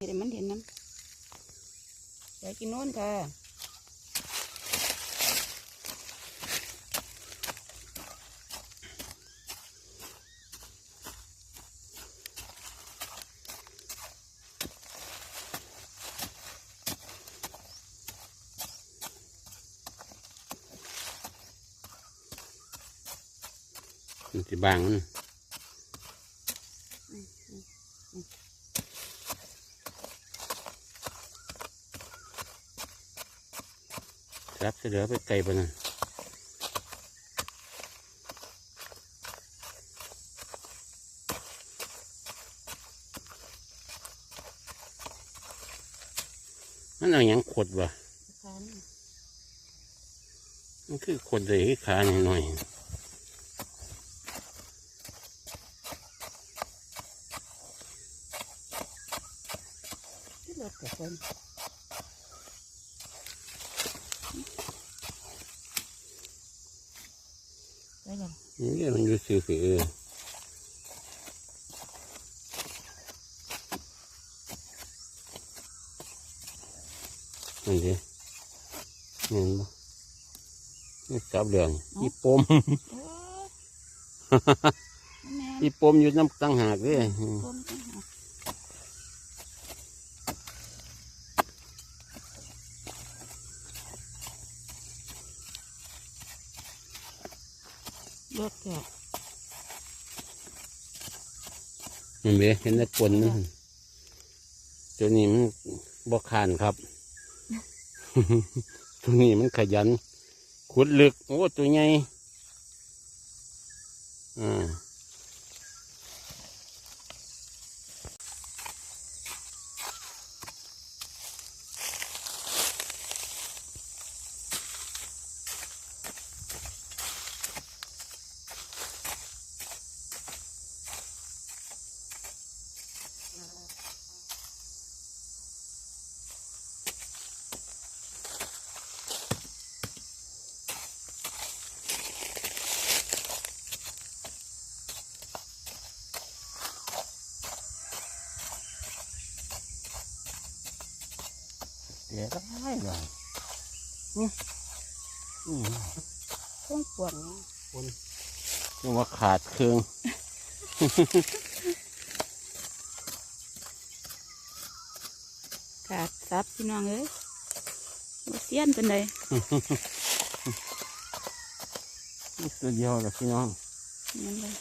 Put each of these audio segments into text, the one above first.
เดี๋ยวมันเห็นน้ำอยากกินโน่นค่ะมันสิบางมัน รับเสือไปไกลปะนะมันเอาหยังขดวะมันคือขดเลยขาหน่อยที่รถกับคน ไปกันๆนี่มันอยู่ซื่อๆเออนี่ดิเห็นปะนี่จับเหลืองอีปมโอ้แม่อีปมอยู่น้ำตั้งหากเลยปมจังหาก รถกับมันเบเห็นแต่ปนนะตัวนี้มันบกขานครับ ตัวนี้มันขยันขุดลึก โอ้ ตัวใหญ่อ่า เดี๋ยวได้เลยอืมอืมเครื่องปวดเนี่ยคนเรียกว่าขาดเครื่องขาดซับพี่น้องเอ้ยบ่เสียนเป็นไดนี่ตัวเดียวกับพี่น้องนั่นเลย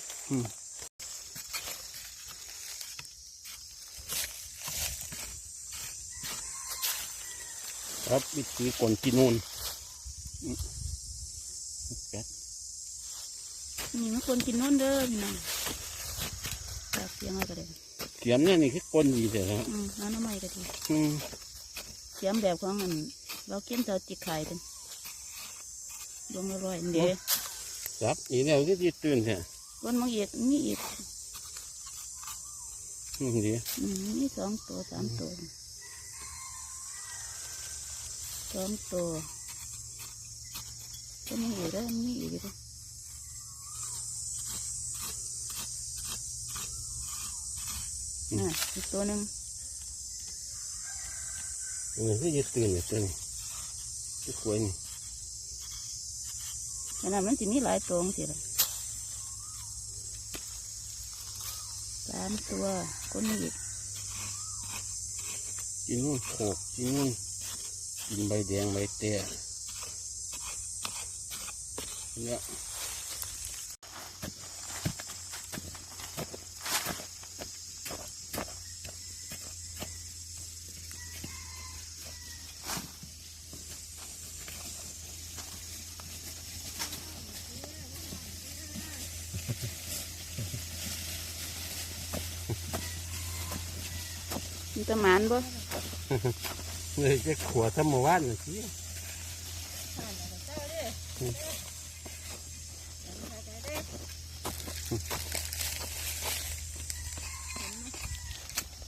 ครับวิธีกลที่นู่นอืมแป๊ดนี่มันควรกินโน่นเด้อพี่น้องจับเสียงเอาไปเลยเสียมเนี่ยนี่คือกลดีเถอะครับอืมน้ำน้ำไม่ก็ดีอืมเสียมแบบของมันเราเก็บเท่าจิกไข่เป็นดวงละร้อยเดี๋ยวครับอีแล้วก็จะตื่นเถอะวันมาอีกนี่อีกอืมดีอืมนี่สองตัวสามตัว สองตัวก็มีอีกแล้วมีอีกอยู่เด้อน่ะอีกตัวหนึ่งเออก็จะตื่นเนี่ยตื่นก็ควรนี่ขนาดมันจะมีหลายตัวสิเลยสามตัวคนนี้อีกกินนู่นโขกกินนู่น กินใบแดงใบเตะเนี่ยมีแตะหมานบ่ เลยจะขวดทั้งหมู่บ้านเลยสิ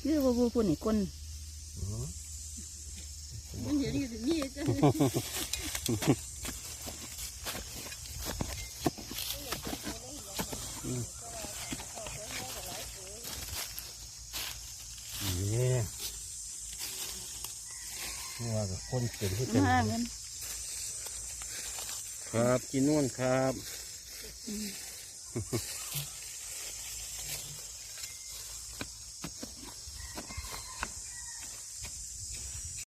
ยื้อว่าผู้ผู้นี่คนมันเดี๋ยวนี้ถึงนี่จ้ะ เนี่ย นี่ว่ากับคนเป็นที่มาเงินครับกินนู่นครับอืม